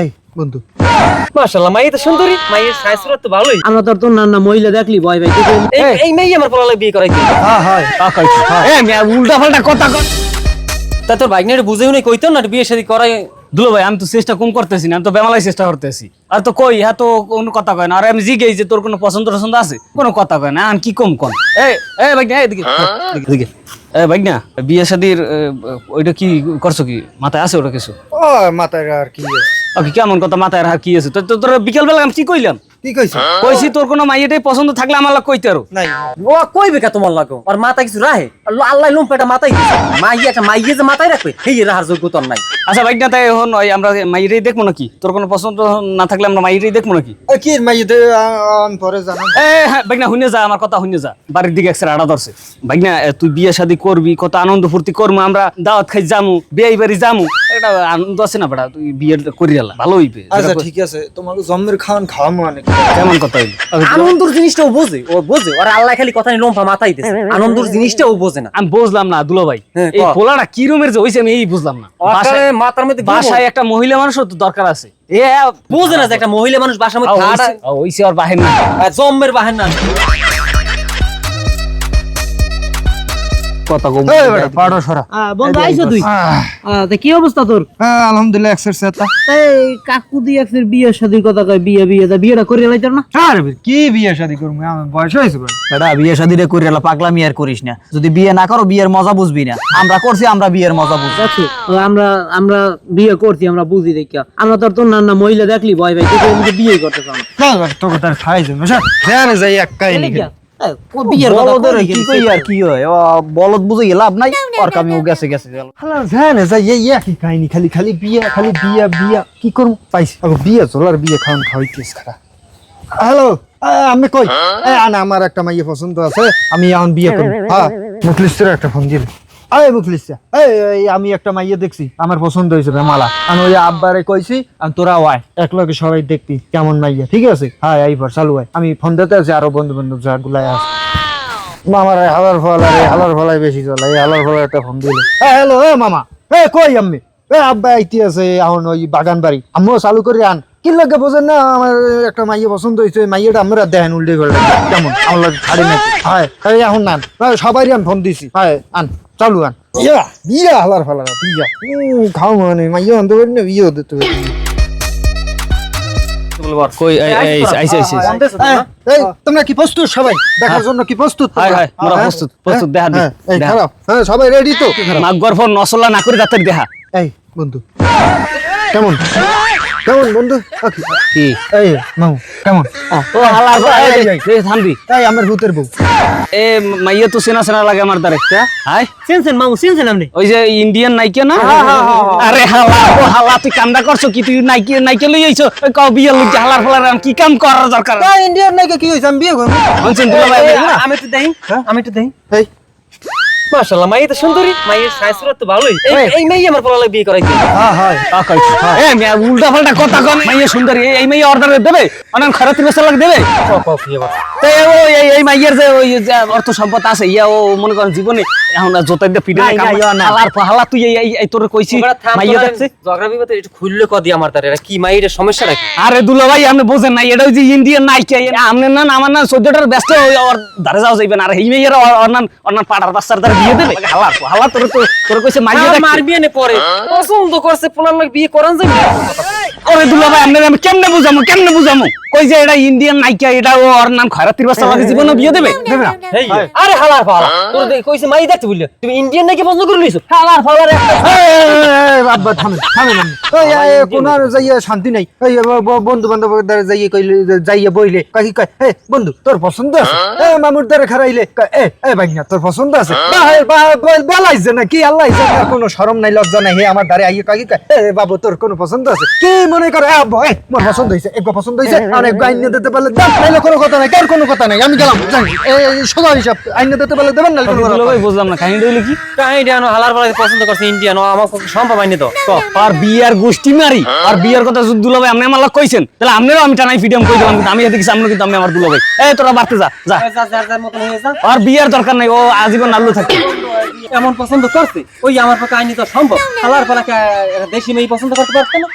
এই বন্ধু। মাশাআল্লাহ মাই তো সুন্দরী। মাইয়ের সাইজ তো ভালোই। আমরা তো আর তোর নান্না মহিলা দেখলি ভয় ভাই এই এই মেয়ে আমার পড়ালে বিয়ে করাইতে হ্যাঁ হয় এ মিয়া উল্টা পাল্টা কথা কর তা তোর নিয়ে বুঝেও নাই কইতো না বিয়ে শাদী করাই দুলো ভাই আমি তো চেষ্টা কম করতেছি না আমি তো বেমালাই চেষ্টা করতেছি। আর তো কই হ্যাঁ তো কোনো কথা কয় না। আর আমি জিগেই যে তোর কোনো পছন্দ টছন্দ আছে? কোনো কথা কয় না আমি কি কম কম এই এই ভাই না এদিকে এদিকে, এদিকে এ ভাই বিয়ে শাদির ওইটা কি করছ কি? মাথায় আছে ওটা কিছু? ও মাথায় আর কি আছে? কেমন কথা মাথায় আর কি আছে? তোর বিকেল বেলা আমি কি কইলাম? কি কইছ? কইছি তোর কোনো মাইয়াটাই পছন্দ থাকলে আমার লাগ কইতে আরও। নাই। ও কইবে কা তোমার লাগো? আর মাথা কিছু রাহে আর লো- আল্লাহ লুম মাথায় দিছে। মাইয়া একটা মাইয়ে যে মাথায় রাখবে সেই রাহার যোগ্য নাই। আচ্ছা ভাই না তাই এখন আমরা দেখব নাকি? তোর কোনো পছন্দ না থাকলে আমরা দেখব নাকি? এ, কি মাইতে পরে জানো এ হ্যাঁ শুনে যা আমার কথা শুনে যা। বাড়ির দিকে একসাথে আড়া ধরছে। তুই বিয়ে শাদি করবি কত আনন্দ ফুর্তি করব আমরা দাওয়াত খাই যামু বিয়ে বাড়ি যামু। একটা আনন্দ আছে না বেটা? তুই বিয়ে করি আলা ভালো হইবে। আচ্ছা ঠিক আছে তোমাকে জন্মের খাওয়ান খাওয়ামো অনেক কেমন কথা হইল? আনন্দর জিনিসটা ও বোঝে ও বোঝে আর আল্লাহ খালি কথা লম্ফা মাথায় দিছে। আনন্দর জিনিসটা ও বোঝে না। আমি বুঝলাম না দুলো ভাই। হ্যাঁ, এই। পোলাটা কি রুমের যে হইছে আমি এই বুঝলাম না। বাসায় মাথার মধ্যে বাসায় একটা মহিলা মানুষও তো দরকার আছে। এ বোঝে না যে একটা মহিলা মানুষ বাসার মধ্যে হইছে- আর বাহির না। জম্মের বাহের না। কথা কম পাড়ো সরা। বন্ধু আইছো তুই। তা কি অবস্থা তোর? হ্যাঁ আলহামদুলিল্লাহ এক্সারসাইজ তা। তাই কাকু দিয়ে একসের বিয়ে শাদির কথা কয় বিয়ে বিয়ে তা বিয়েটা করে লাইতার না? আরে কি বিয়ে শাদি করব? আমার বয়স হয়েছে বেটা বিয়ে শাদি রে করিয়া পাগলামি আর করিস না। যদি বিয়ে না করো বিয়ের মজা বুঝবি না। আমরা করছি আমরা বিয়ের মজা বুঝছি আমরা আমরা বিয়ে করছি আমরা বুঝি দেখি আমরা তো আর তোর নান্না মহিলা দেখলি ভয় ভাই এমনিতে বিয়ে করতে না। তোকে তার খাই যাই এক কাহিনী হয়? বলদ বুঝে লাভ নাই? আর গেছে গেছে জানে যাই কাহিনী খালি খালি বিয়া খালি বিয়া বিয়া। কি পাইছি। বিয়া বিয়ে চলার বিয়ে খাওয়ান খাওয়াইতেস খারা হ্যালো আমি কই? এ, আনা আমার একটা মাইয়ে পছন্দ আছে আমি এখন বিয়ে করব। হ্যাঁ মুখলিস্টের একটা ফোন দিলে। আরে মুখলিস্টা এই আমি একটা মাইয়ে দেখছি, আমার পছন্দ হয়েছে মালা। আমি ওই আব্বারে কইছি আর তোরা ওয়াই এক লগে সবাই দেখবি কেমন মাইয়া, ঠিক আছে? হ্যাঁ এইবার চালু হয় আমি ফোন দিতে আছি, আরও বন্ধু বান্ধব যা গুলাই আছে। মামার হালার ফল, আর, হালার ফলাই বেশি চলে, এই হালার ফলাই একটা ফোন দিলে। হ্যালো এ, মামা। এ, কই আম্মি? এ, আব্বা আইতি আছে, এখন ওই বাগান বাড়ি আম্মু, চালু করে আন। কি লাগে বোঝেন না আমার একটা মাইয়ে পছন্দ হয়েছে মাইয়েটা আমরা দেখেন উল্টে করে। কেমন? আমার ছাড়ি নাকি হ্যাঁ এখন নান। হ্যাঁ, সবাই আন ফোন দিছি। হ্যাঁ আন চালু আন। ইয়া বিয়া হালার ফালার বিয়া। উম, খাও মানে মাইয়ে আনতে পারি না দিতে পারি না। এই, এই, তোমরা কি প্রস্তুত সবাই? দেখার জন্য কি প্রস্তুত? হ্যাঁ? প্রস্তুত, প্রস্তুত, দেখা হ্যাঁ, দেখা। হ্যাঁ সবাই রেডি তো? মাগ গর্ভ নসলা না করে দাঁতের দেহা। এই বন্ধু। কেমন? কেমন বন্ধু? আকি, কি? এই মামু কেমন? ও হালা এই, এই, এই। এই থামবি। এই আমার ভূতের বউ। এ মাইয়া তো সেনা সেনা লাগে আমার হাই। চিনছেন মামু চিনছেন আপনি? ওই যে ইন্ডিয়ান নাইকে না? আরে হালা ও হালা তুই কামটা করছ কি? তুই নাইকে নাইকে লই আইছো? ওই কও বিয়ে লুক হালার ফালার আমি কি কাম করার দরকার? ইন্ডিয়ান নাকি কি হয়েছে আমি বিয়ে করব? আমি একটু দেই আমি একটু দেই। এই। মাশাআল্লাহ মাইয়ে তো সুন্দরী মাইয়ের তো ভালোই। এই আমার বিয়ে করাইতে। হ্যাঁ হয় এ মিয়া উল্টা পাল্টা কথা মাইয়া সুন্দরী এই- অর্ডার দেবে অনেক তিরিশ লাখ দেবে। তো এই ও এই এই মাইয়ের যে ওই যে অর্থ সম্পদ আছে ইয়া ও মনে করেন জীবনে এখন দিয়ে পিটে নাই, নাই, না। হালা তুই এই এই- তোর কইছি মাইয়া দেখছে। ঝগড়া বিবাদে একটু খুললে কদি আমার তার এটা কি মাইয়ের সমস্যা নাকি? আরে দুলা ভাই আপনি বোঝেন না এটা ওই যে ইন্ডিয়ান নাইকে আপনি না না, আমার না চোদ্দটার ব্যস্ত ওই ওর ধারে যাওয়া যাইবেন আর এই মেয়ের অন্যান অন্যান পাড়ার বাচ্চার দ্বারা বিয়ে দেবে? হালা হালা তোর তোর কইছে মারিয়ে আমার মারবি এনে পরে। পছন্দ করছে পোলার লাগ বিয়ে করান যাবে? ওরে দুলা ভাই আমি কেমনে বুঝামু কেমনে বুঝামু কই যে এটা ইন্ডিয়ান নাইকা এটা ও ওর নাম খয়রাতির বাচ্চা লাগে জীবনে বিয়ে দেবে দেবে না এই আরে হালার ফালা তোর দেখ কইছে মাই দেখতে বললে তুমি ইন্ডিয়ান নাকি করে লিছো হালার ফালার একটা। এই, এই, এই, কোনার যাইয়া শান্তি নাই এই বন্ধু বান্ধবের দ্বারা যাইয়ে কইলে যাইয়া বইলে কাকি কয় এ বন্ধু তোর পছন্দ আছে এ মামুর দ্বারা খারাইলে এ এ ভাইনা তোর পছন্দ আছে বা- বা- বা- বেলাইছে না কি আল্লাহ কোনো শরম নাই লজ্জা নাই হে আমার দ্বারা আইয়ে কাকি কয় এ বাবু তোর কোনো পছন্দ আছে কি মনে করে এ আব্বা এ মোর পছন্দ হইছে একবার পছন্দ হইছে আর এক আইন দিতে পারলে নাইলে কোনো কথা নাই কার কোনো কথা নাই আমি গেলাম এই সোজা হিসাব আইন দিতে পারলে দেবেন নাইলে কোনো কথা ভাই বুঝলাম না কাহিনী হইল কি? কাহিনী হালার ফালা পছন্দ করছে ইন্ডিয়ান ও আমার পক্ষে সম্ভব হয়নি তো। তো আর বিয়ার গোষ্ঠী মারি আর বিয়ার কথা যদি দুলা ভাই আপনি আমার লাগ কইছেন তাহলে আপনারও আমি টানাই ফিডিয়াম কই দিলাম আমি এদিকে সামনে কিন্তু আমি আমার দুলা ভাই এই তোরা বাড়তে যা যা। হয়ে আর বিয়ার দরকার নাই ও আজীবন নাল্লু থাকে এমন পছন্দ করছে ওই আমার পক্ষে আইনি তো সম্ভব। হালার ফালা দেশি মেয়ে পছন্দ করতে পারছে না।